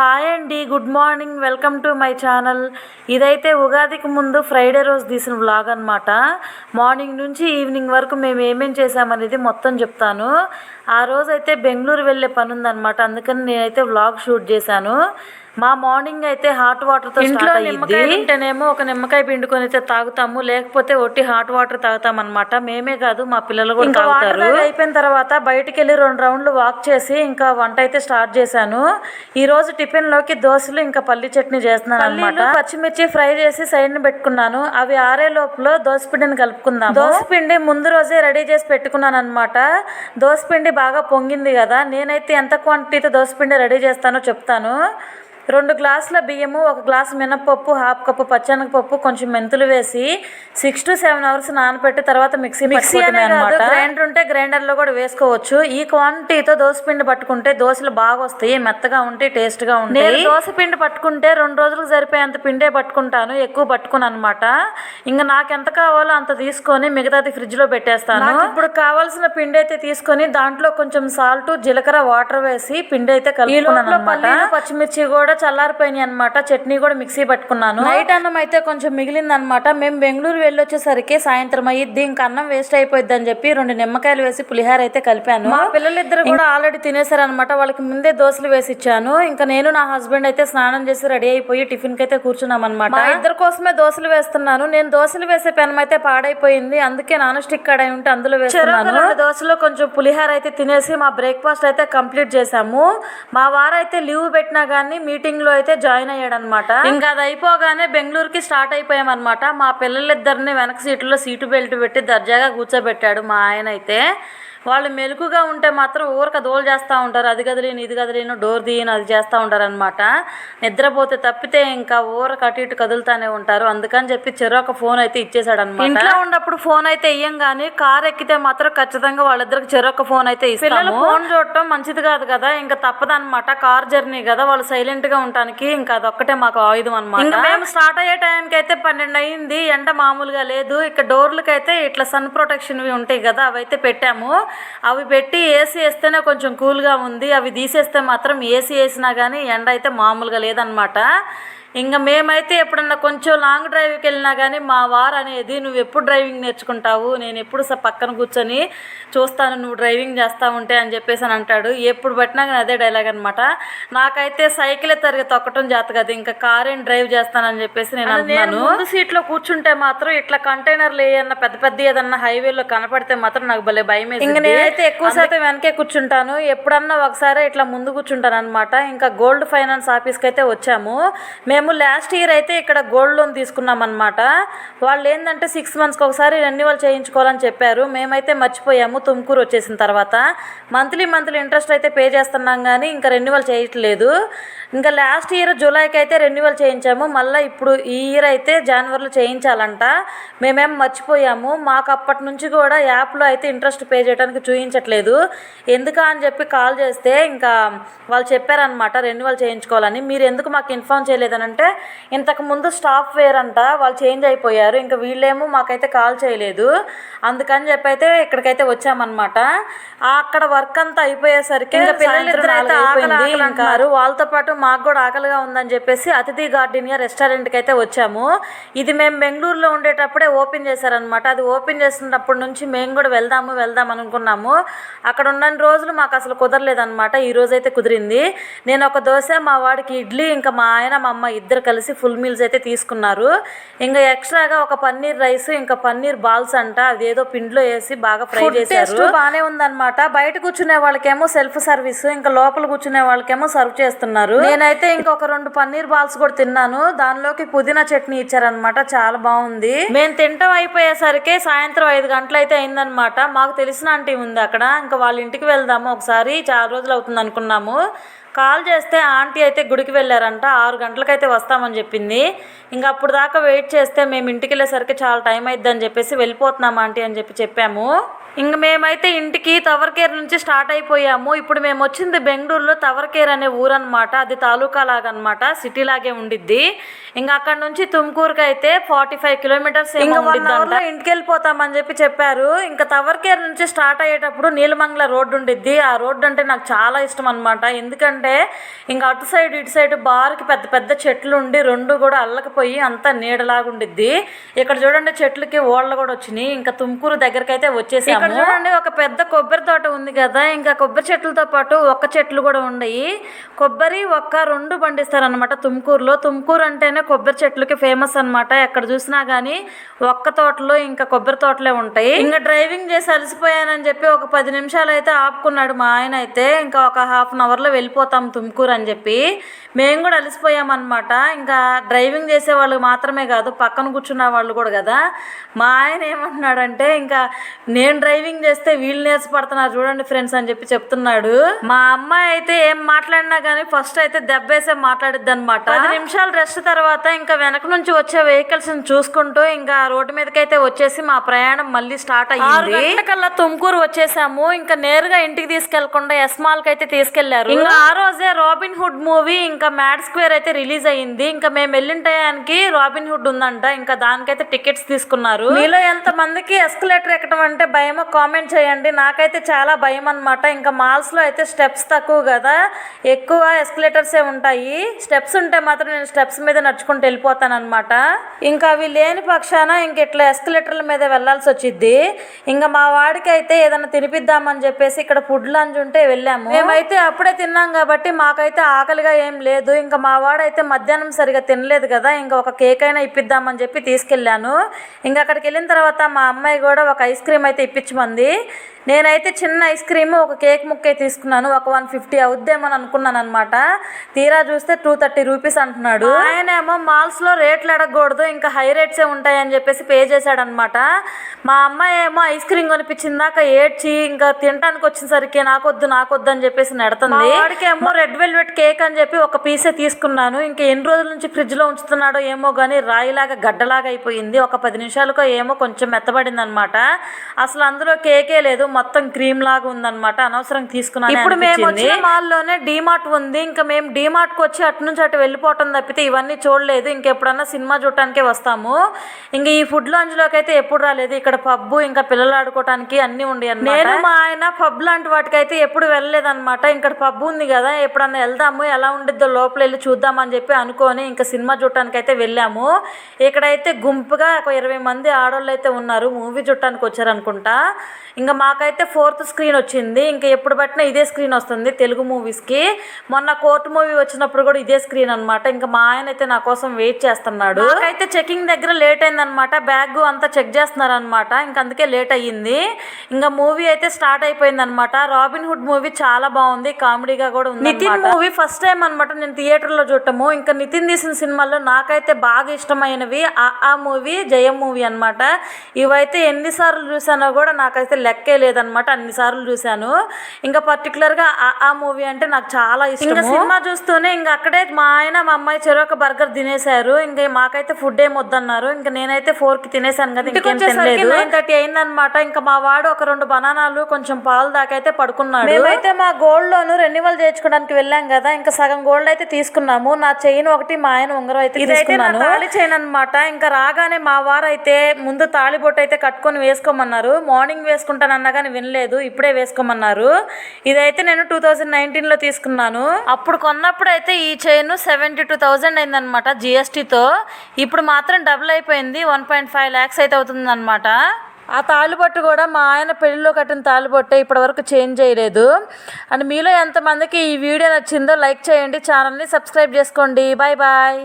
Hi అండి good morning welcome to my channel. ఇదైతే ఉగాదికి ముందు ఫ్రైడే రోజు తీసిన వ్లాగ్ అనమాట మార్నింగ్ నుంచి ఈవినింగ్ వరకు మేము ఏమేం చేసామనేది మొత్తం చెప్తాను. ఆ రోజు అయితే బెంగళూరు వెళ్ళే పని ఉందన్నమాట అందుకని నేనైతే వ్లాగ్ షూట్ చేశాను. మా మార్నింగ్ అయితే హాట్ వాటర్తో ఇంట్లో నిమ్మకాయ ఉంటేనేమో ఒక నిమ్మకాయ పిండుకొని అయితే తాగుతాము లేకపోతే ఒట్టి హాట్ వాటర్ తాగుతాం అనమాట మేమే కాదు మా పిల్లలు కూడా తాగుతారు. అయిపోయిన తర్వాత బయటికి వెళ్ళి రెండు రౌండ్లు వాక్ చేసి ఇంకా వంట అయితే స్టార్ట్ చేశాను. ఈ రోజు టిఫిన్లోకి దోశలు ఇంకా పల్లి చట్నీ చేస్తున్నాను అనమాట పచ్చిమిర్చి ఫ్రై చేసి సైడ్ని పెట్టుకున్నాను. అవి ఆరే లోపల దోశ పిండిని కలుపుకుందాం దోశ పిండి ముందు రోజే రెడీ చేసి పెట్టుకున్నాను అనమాట దోశ పిండి బాగా పొంగింది కదా. నేనైతే ఎంత క్వాంటిటీతో దోశ పిండి రెడీ చేస్తానో చెప్తాను. రెండు గ్లాసుల బియ్యము ఒక గ్లాసు మినపప్పు హాఫ్ కప్పు పచ్చనగపప్పు కొంచెం మెంతులు వేసి సిక్స్ టు సెవెన్ అవర్స్ నానబెట్టి తర్వాత మిక్సీ మిక్సీ అనమాట గ్రైండర్ ఉంటే గ్రైండర్లో కూడా వేసుకోవచ్చు. ఈ క్వాంటిటీతో దోశ పిండి పట్టుకుంటే దోశలు బాగా వస్తాయి మెత్తగా ఉంటాయి టేస్ట్గా ఉంటాయి. నేను దోశ పిండి పట్టుకుంటే రెండు రోజులకు సరిపోయేంత పిండే పట్టుకుంటాను ఎక్కువ పట్టుకుని అనమాట ఇంకా నాకు ఎంత కావాలో అంత తీసుకొని మిగతాది ఫ్రిడ్జ్లో పెట్టేస్తాను ఇప్పుడు కావాల్సిన పిండి అయితే తీసుకొని దాంట్లో కొంచెం సాల్ట్ జీలకర్ర వాటర్ వేసి పిండి అయితే కలుపుకున్నాను పచ్చిమిర్చి కూడా చల్లారిపోయినాయి అనమాట చట్నీ కూడా మిక్సీ పట్టుకున్నాను. నైట్ అన్నం అయితే కొంచెం మిగిలింది అనమాట మేము బెంగళూరు వెళ్ళి వచ్చేసరికి సాయంత్రం అయ్యిద్ది ఇంకా అన్నం వేస్ట్ అయిపోద్ది అని చెప్పి రెండు నిమ్మకాయలు వేసి పులిహార అయితే కలిపాను. మా పిల్లలిద్దరు కూడా ఆల్రెడీ తినేసారు అనమాట వాళ్ళకి ముందే దోశలు వేసి ఇచ్చాను. ఇంకా నేను నా హస్బెండ్ అయితే స్నానం చేసి రెడీ అయిపోయి టిఫిన్కి అయితే కూర్చున్నాం అనమాట మా ఇద్దరు కోసమే దోశలు వేస్తున్నాను. నేను దోశలు వేసే పెనం అయితే పాడైపోయింది. అందుకే నాన్ స్టిక్ కడాయి ఉంటే అందులో వేస్తున్నాను. దోశలో కొంచెం పులిహార అయితే తినేసి మా బ్రేక్ఫాస్ట్ అయితే కంప్లీట్ చేసాము మా వారైతే లీవ్ పెట్టినా గానీ మీటింగ్లో అయితే జాయిన్ అయ్యాడు అనమాట ఇంకా అది అయిపోగానే బెంగళూరుకి స్టార్ట్ అయిపోయామన్నమాట మా పిల్లలిద్దరిని వెనక సీట్లో సీటు బెల్ట్ పెట్టి దర్జాగా కూర్చోబెట్టాడు మా ఆయన అయితే. వాళ్ళు మెలుకుగా ఉంటే మాత్రం ఊరక దోలు చేస్తూ ఉంటారు. అది కదిలేను ఇది కదిలేను డోర్ తీయను అది చేస్తూ ఉంటారు అనమాట నిద్రపోతే తప్పితే ఇంకా ఊరక అటు ఇటు కదులుతానే ఉంటారు. అందుకని చెప్పి చెరొక ఫోన్ అయితే ఇచ్చేసాడు అనమాట ఇంట్లో ఉన్నప్పుడు ఫోన్ అయితే ఇయ్యం కానీ కార్ ఎక్కితే మాత్రం ఖచ్చితంగా వాళ్ళిద్దరికి చెరొక ఫోన్ అయితే ఇస్తాము. ఫోన్ చూడటం మంచిది కాదు కదా ఇంకా తప్పదన్నమాట. కార్ జర్నీ కదా వాళ్ళు సైలెంట్గా ఉండటానికి ఇంకా అదొక్కటే మాకు ఆయుధం అనమాట ఇంకా మేము స్టార్ట్ అయ్యే టైంకి అయితే పన్నెండు అయింది ఎండ మామూలుగా లేదు. ఇక డోర్లకి అయితే ఇట్లా సన్ ప్రొటెక్షన్ ఉంటాయి కదా అవి అయితే పెట్టాము. అవి పెట్టి ఏసీ వేస్తేనే కొంచెం కూల్గా ఉంది. అవి తీసేస్తే మాత్రం ఏసీ వేసినా కానీ ఎండ అయితే మామూలుగా లేదనమాట ఇంకా మేమైతే ఎప్పుడన్నా కొంచెం లాంగ్ డ్రైవ్కి వెళ్ళినా కానీ మా వారు అనేది నువ్వు ఎప్పుడు డ్రైవింగ్ నేర్చుకుంటావు? నేను ఎప్పుడు స పక్కన కూర్చొని చూస్తాను నువ్వు డ్రైవింగ్ చేస్తా ఉంటే అని చెప్పేసి అని అంటాడు. ఎప్పుడు పట్టినా కానీ అదే డైలాగ్ అనమాట నాకైతే సైకిలే తరిగి తొక్కటం చేత కదా. ఇంకా కార్ ఏం డ్రైవ్ చేస్తానని చెప్పేసి నేను అంటున్నాను. ముందు సీట్లో కూర్చుంటే మాత్రం ఇట్లా కంటైనర్లు ఏదన్నా పెద్ద పెద్ద ఏదన్నా హైవేలో కనపడితే మాత్రం నాకు భలే భయం ఇంకా నేనైతే ఎక్కువ శాతం వెనకే కూర్చుంటాను. ఎప్పుడన్నా ఒకసారి ఇట్లా ముందు కూర్చుంటాను అనమాట ఇంకా గోల్డ్ ఫైనాన్స్ ఆఫీస్కి అయితే వచ్చాము. మేము మేము లాస్ట్ ఇయర్ అయితే ఇక్కడ గోల్డ్ లోన్ తీసుకున్నాం అనమాట వాళ్ళు ఏంటంటే సిక్స్ మంత్స్కి ఒకసారి రెన్యువల్ చేయించుకోవాలని చెప్పారు. మేమైతే మర్చిపోయాము తుమ్కూరు వచ్చేసిన తర్వాత. మంత్లీ మంత్లీ ఇంట్రెస్ట్ అయితే పే చేస్తున్నాం కానీ ఇంకా రెన్యువల్ చేయట్లేదు. ఇంకా లాస్ట్ ఇయర్ జూలైకి అయితే రెన్యువల్ చేయించాము. మళ్ళీ ఇప్పుడు ఈ ఇయర్ అయితే జనవరిలో చేయించాలంట. మేమేం మర్చిపోయాము. మాకు అప్పటి నుంచి కూడా యాప్లో అయితే ఇంట్రెస్ట్ పే చేయడానికి చూపించట్లేదు ఎందుకా అని చెప్పి కాల్ చేస్తే ఇంకా వాళ్ళు చెప్పారనమాట రెన్యువల్ చేయించుకోవాలని. మీరు ఎందుకు మాకు ఇన్ఫామ్ చేయలేదని అంటే ఇంతకు ముందు స్టాఫ్ వేర్ అంట వాళ్ళు చేంజ్ అయిపోయారు. ఇంకా వీళ్ళేమో మాకైతే కాల్ చేయలేదు. అందుకని చెప్పి అయితే ఇక్కడికైతే వచ్చామన్నమాట. అక్కడ వర్క్ అంతా అయిపోయేసరికి ఇంకా పిల్లలిద్దరు అయితే ఆకలి అంటున్నారు వాళ్ళతో పాటు మాకు కూడా ఆకలిగా ఉందని చెప్పేసి అతిథి గార్డెనియా రెస్టారెంట్కి అయితే వచ్చాము. ఇది మేము బెంగళూరులో ఉండేటప్పుడే ఓపెన్ చేశారనమాట అది ఓపెన్ చేసినప్పటి నుంచి మేము కూడా వెళ్దాము వెళ్దాం అనుకున్నాము. అక్కడ ఉన్న రోజులు మాకు అసలు కుదరలేదన్నమాట. ఈ రోజు అయితే కుదిరింది. నేను ఒక దోశ మా వాడికి ఇడ్లీ ఇంకా మా ఆయన మా అమ్మ ఇద్దరు కలిసి ఫుల్ మీల్స్ అయితే తీసుకున్నారు. ఇంకా ఎక్స్ట్రాగా ఒక పన్నీర్ రైస్ ఇంకా పన్నీర్ బాల్స్ అంట. అది ఏదో పిండిలో వేసి బాగా ఫ్రై చేశారు. బాగానే ఉందన్నమాట. బయట కూర్చునే వాళ్ళకేమో సెల్ఫ్ సర్వీస్ ఇంకా లోపల కూర్చునే వాళ్ళకేమో సర్వ్ చేస్తున్నారు. నేనైతే ఇంకొక రెండు పన్నీర్ బాల్స్ కూడా తిన్నాను. దానిలోకి పుదీనా చట్నీ ఇచ్చారనమాట చాలా బాగుంది. మేము తింటాం అయిపోయేసరికి సాయంత్రం ఐదు గంటలు అయితే అయిందనమాట మాకు తెలిసిన ఆంటీ ఉంది అక్కడ. ఇంకా వాళ్ళ ఇంటికి వెళ్దాము. ఒకసారి చాలా రోజులు అవుతుంది అనుకున్నాము కాల్ చేస్తే ఆంటీ అయితే గుడికి వెళ్ళారంట ఆరు గంటలకైతే వస్తామని చెప్పింది. ఇంకా అప్పుడు దాకా వెయిట్ చేస్తే మేము ఇంటికి వెళ్ళేసరికి చాలా టైం అయిద్దని చెప్పేసి వెళ్ళిపోతున్నాం ఆంటీ అని చెప్పి చెప్పాము. ఇంక మేమైతే ఇంటికి తవరకేర్ నుంచి స్టార్ట్ అయిపోయాము. ఇప్పుడు మేము వచ్చింది బెంగళూరులో తవరకేర్ అనే ఊరు అనమాట అది తాలూకా లాగా అనమాట సిటీ లాగే ఉండిద్ది. ఇంకా అక్కడ నుంచి తుమ్కూరుకి అయితే ఫార్టీ ఫైవ్ కిలోమీటర్స్ ఇంటికి వెళ్ళిపోతామని చెప్పి చెప్పారు. ఇంకా తవరకేర్ నుంచి స్టార్ట్ అయ్యేటప్పుడు నీలమంగళ రోడ్డు ఉండిద్ది. ఆ రోడ్డు అంటే నాకు చాలా ఇష్టం అనమాట ఎందుకంటే ఇంకా అటు సైడ్ ఇటు సైడ్ బారుకి పెద్ద పెద్ద చెట్లు ఉండి రెండు కూడా అల్లకపోయి అంతా నీడలాగా ఉండిద్ది ఇక్కడ చూడండి చెట్లకి ఓళ్ళ కూడా వచ్చినాయి. ఇంకా తుమ్కూరు దగ్గరికి అయితే వచ్చేసాము. ఇక్కడ చూడండి ఒక పెద్ద కొబ్బరి తోట ఉంది కదా ఇంకా కొబ్బరి చెట్లతో పాటు ఒక్క చెట్లు కూడా ఉన్నాయి కొబ్బరి ఒక్క రెండు పండిస్తారనమాట తుమ్కూరులో. తుమ్కూరు అంటేనే కొబ్బరి చెట్లకి ఫేమస్ అన్నమాట. ఎక్కడ చూసినా కానీ ఒక్క తోటలో ఇంకా కొబ్బరి తోటలే ఉంటాయి. ఇంకా డ్రైవింగ్ చేసి అలసిపోయానని చెప్పి ఒక పది నిమిషాలు అయితే ఆపుకున్నాడు మా ఆయన అయితే. ఇంకా ఒక హాఫ్ అన్ అవర్లో వెళ్ళిపోతాం తుమ్కూరు అని చెప్పి. మేము కూడా అలసిపోయామన్నమాట. ఇంకా డ్రైవింగ్ చేసే వాళ్ళు మాత్రమే కాదు పక్కన కూర్చున్న వాళ్ళు కూడా కదా. మా ఆయన ఏమంటున్నాడంటే ఇంకా నేను డ్రైవింగ్ చేస్తే వీళ్ళు నేర్చుపడుతున్నారు చూడండి ఫ్రెండ్స్ అని చెప్పి చెప్తున్నాడు. మా అమ్మాయి అయితే ఏం మాట్లాడినా కానీ ఫస్ట్ అయితే దెబ్బేసే మాట్లాడిద్ది అనమాట పది నిమిషాలు రెస్ట్ తర్వాత ఇంకా వెనక నుంచి వచ్చే వెహికల్స్ చూసుకుంటూ ఇంకా రోడ్డు మీదకైతే వచ్చేసి మా ప్రయాణం మళ్ళీ స్టార్ట్ అయ్యింది. కల్లా తుమ్కూరు వచ్చేసాము. ఇంకా నేరుగా ఇంటికి తీసుకెళ్ళకుండా ఎస్మాల్కి అయితే తీసుకెళ్ళారు. ఇంకా ఆ రోజే రాబిన్ హుడ్ మూవీ ఇంకా మ్యాడ్ స్క్వేర్ అయితే రిలీజ్ అయ్యింది. ఇంకా మేము వెళ్ళిన టయానికి రాబిన్ హుడ్ ఉందంట. ఇంకా దానికైతే టికెట్స్ తీసుకున్నారు. మీలో ఎంత మందికి ఎస్కలేటర్ ఎక్కడం అంటే ఏమో కామెంట్ చేయండి. నాకైతే చాలా భయం అనమాట ఇంకా మాల్స్లో అయితే స్టెప్స్ తక్కువ కదా. ఎక్కువ ఎస్కలేటర్సే ఉంటాయి. స్టెప్స్ ఉంటే మాత్రం నేను స్టెప్స్ మీద నడుచుకుంటూ వెళ్ళిపోతాను అనమాట ఇంకా అవి లేని పక్షాన ఇంక ఇట్లా ఎస్కలేటర్ల మీద వెళ్ళాల్సి వచ్చింది ఇంకా మా వాడికి అయితే ఏదైనా తినిపిద్దామని చెప్పేసి ఇక్కడ ఫుడ్ లంచ్ ఉంటే వెళ్ళాము. మేమైతే అప్పుడే తిన్నాం కాబట్టి మాకైతే ఆకలిగా ఏం లేదు. ఇంకా మా వాడైతే మధ్యాహ్నం సరిగా తినలేదు కదా. ఇంకా ఒక కేక్ అయినా ఇప్పిద్దామని చెప్పి తీసుకెళ్ళాను. ఇంకా అక్కడికి వెళ్ళిన తర్వాత మా అమ్మాయి కూడా ఒక ఐస్ క్రీమ్ అయితే మంది నేనైతే చిన్న ఐస్ క్రీమ్ ఒక కేక్ ముక్కే తీసుకున్నాను. ఒక వన్ ఫిఫ్టీ అవుద్దేమని అనుకున్నాను అనమాట తీరా చూస్తే టూ థర్టీ రూపీస్ అంటున్నాడు. ఆయన ఏమో మాల్స్లో రేట్లు అడగకూడదు ఇంకా హై రేట్సే ఉంటాయని చెప్పేసి పే చేశాడనమాట మా అమ్మాయి ఏమో ఐస్ క్రీమ్ కొనిపించిందాక ఏడ్చి ఇంకా తినడానికి వచ్చేసరికి నాకొద్దు నాకొద్దు అని చెప్పేసి నెడుతుంది. వాడికి ఏమో రెడ్ వెల్వెట్ కేక్ అని చెప్పి ఒక పీసే తీసుకున్నాను. ఇంకా ఎన్ని రోజుల నుంచి ఫ్రిడ్జ్లో ఉంచుతున్నాడో ఏమో కానీ రాయిలాగా గడ్డలాగా అయిపోయింది. ఒక పది నిమిషాలకో ఏమో కొంచెం మెత్తబడింది అనమాట అసలు అందులో కేకే లేదు. మొత్తం క్రీమ్ లాగా ఉందన్నమాట. అనవసరం తీసుకున్నాను ఇప్పుడు మేము వచ్చిన మాల్లోనే డీమార్ట్ ఉంది. ఇంకా మేము డీమార్ట్కి వచ్చి అటు నుంచి అటు వెళ్ళిపోవటం తప్పితే ఇవన్నీ చూడలేదు. ఇంకెప్పుడన్నా సినిమా చూడటానికే వస్తాము. ఇంకా ఈ ఫుడ్ లాంజ్లోకి అయితే ఎప్పుడు రాలేదు. ఇక్కడ పబ్బు ఇంకా పిల్లలు ఆడుకోవటానికి అన్ని ఉండి నేను మా ఆయన పబ్ లాంటి వాటికైతే ఎప్పుడు వెళ్ళలేదన్నమాట. ఇక్కడ పబ్ ఉంది కదా ఎప్పుడన్నా వెళ్దాము ఎలా ఉండిద్దో లోపల వెళ్ళి చూద్దామని చెప్పి అనుకొని ఇంకా సినిమా చూడటానికి అయితే వెళ్ళాము. ఇక్కడైతే గుంపుగా ఒక ఇరవై మంది ఆడవాళ్ళు అయితే ఉన్నారు. మూవీ చూడటానికి వచ్చారనుకుంటా. ఇంకా మాకైతే ఫోర్త్ స్క్రీన్ వచ్చింది. ఇంకా ఎప్పుడు పట్టినా ఇదే స్క్రీన్ వస్తుంది తెలుగు మూవీస్కి మొన్న కోర్టు మూవీ వచ్చినప్పుడు కూడా ఇదే స్క్రీన్ అన్నమాట. ఇంకా మా ఆయన అయితే నా కోసం వెయిట్ చేస్తున్నాడు. అయితే చెకింగ్ దగ్గర లేట్ అయిందనమాట బ్యాగ్ అంతా చెక్ చేస్తున్నారు అనమాట ఇంకా అందుకే లేట్ అయ్యింది. ఇంకా మూవీ అయితే స్టార్ట్ అయిపోయింది అనమాట రాబిన్ హుడ్ మూవీ చాలా బాగుంది. కామెడీగా కూడా ఉంది నితిన్ మూవీ ఫస్ట్ టైం అనమాట నేను థియేటర్లో చూడటము. ఇంకా నితిన్ తీసిన సినిమాల్లో నాకైతే బాగా ఇష్టమైనవి ఆ ఆ మూవీ జయం మూవీ అనమాట ఇవైతే ఎన్నిసార్లు చూసానో కూడా నాకైతే లెక్కే లేదనమాట అన్ని సార్లు చూశాను. ఇంకా పర్టికులర్గా ఆ ఆ మూవీ అంటే నాకు చాలా ఇష్టం ఇంకా సినిమా చూస్తూనే ఇంకా అక్కడే మా ఆయన మా అమ్మాయి చెరొక బర్గర్ తినేశారు. ఇంకా మాకైతే ఫుడ్ ఏం వద్దన్నారు. ఇంకా నేనైతే ఫోర్కి తినేసాను కదా ఇంకేం తినలేదు. నైన్ థర్టీ అయిందనమాట ఇంకా మా వాడు ఒక రెండు బనానాలు కొంచెం పాలు దాకా అయితే పడుకున్నాడు. మేమైతే మా గోల్డ్ లోను రెన్యువల్ చేయించుకోవడానికి వెళ్ళాం కదా ఇంకా సగం గోల్డ్ అయితే తీసుకున్నాము. నా చైన్ ఒకటి మా ఆయన ఉంగరం అయితే తీసుకున్నాను. తాళి చైన్ అనమాట ఇంకా రాగానే మా వారు అయితే ముందు తాళిబొట్టు అయితే కట్టుకొని వేసుకోమన్నారు. మార్నింగ్ వేసుకుంటానన్నా కానీ వినలేదు ఇప్పుడే వేసుకోమన్నారు. ఇదైతే నేను టూ థౌజండ్ నైన్టీన్లో తీసుకున్నాను. అప్పుడు కొన్నప్పుడు అయితే ఈ చైన్ సెవెంటీ టూ థౌజండ్ అయిందనమాట జిఎస్టీతో ఇప్పుడు మాత్రం డబుల్ అయిపోయింది వన్ పాయింట్ ఫైవ్ ల్యాక్స్ అయితే అవుతుందన్నమాట. ఆ తాళిబొట్టు కూడా మా ఆయన పెళ్ళిలో కట్టిన తాళిబొట్టే ఇప్పటి వరకు చేంజ్ చేయలేదు. అండ్ మీలో ఎంతమందికి ఈ వీడియో నచ్చిందో లైక్ చేయండి ఛానల్ని సబ్స్క్రైబ్ చేసుకోండి. Bye bye.